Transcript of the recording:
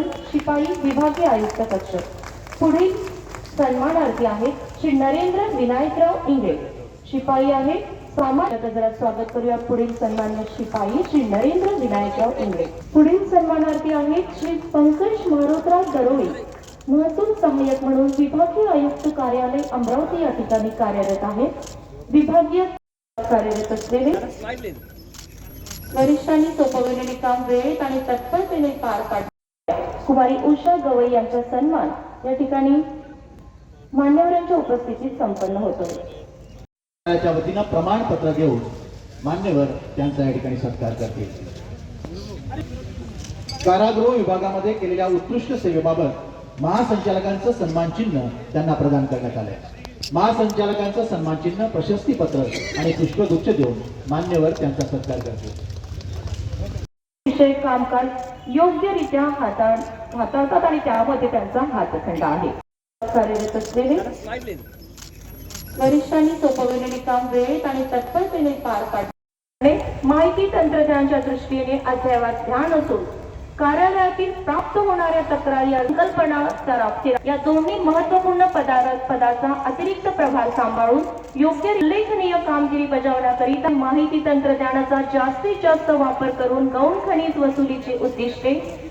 Table शिपाई विभागीय आयुक्त कक्ष. पुढील सन्मानार्थी आहेत श्री नरेंद्र विनायकराव इंगळे. शिपाई आहे. सामान्य जरा स्वागत करूया. पुढील सन्मान्य शिपाई श्री नरेंद्र विनायकराव इंगळे. पुढील सन्मानार्थी आहेत श्री पंकज मारुतराव दरोळे महसूल सहाय्यक म्हणून विभागीय आयुक्त कार्यालय अमरावती या ठिकाणी कार्यरत आहेत विभागीय कार्यरत असलेले वरिष्ठांनी सोपवलेले काम वेळेत आणि तत्परतेने पार पाडले. कुमारी उषा गवई यांचा सन्मान या ठिकाणी मान्यवरांच्या उपस्थितीत संपन्न होतो. वतीनं प्रमाणपत्र देऊन मान्यवर त्यांचा या ठिकाणी सत्कार करतील. कारागृह विभागामध्ये केलेल्या उत्कृष्ट सेवेबाबत महासंचालकांचं सन्मान चिन्ह त्यांना प्रदान करण्यात आलंय. महासंचालकांचं सन्मान चिन्ह प्रशस्ती पत्र आणि पुष्पगुच्छ देऊन मान्यवर त्यांचा सत्कार करतील. विषय कामकाज योग्यरित्या हाताळ हाताळतात आणि त्यामध्ये त्यांचा हातखंड आहे. कार्यरत असलेले वरिष्ठांनी सोपवलेले काम वेळेत आणि तत्परतेने पार पाडणे माहिती तंत्रज्ञानाच्या दृष्टीने अद्ययावत ध्यान असून कार्यालयातील प्राप्त होणाऱ्या तक्रारी संकल्पना सराव या दोन्ही महत्त्वपूर्ण पदाचा अतिरिक्त प्रभार सांभाळून योग्य उल्लेखनीय कामगिरी बजावण्याकरिता माहिती तंत्रज्ञानाचा जास्तीत जास्त वापर करून गौण खनिज वसुलीची उद्दिष्टे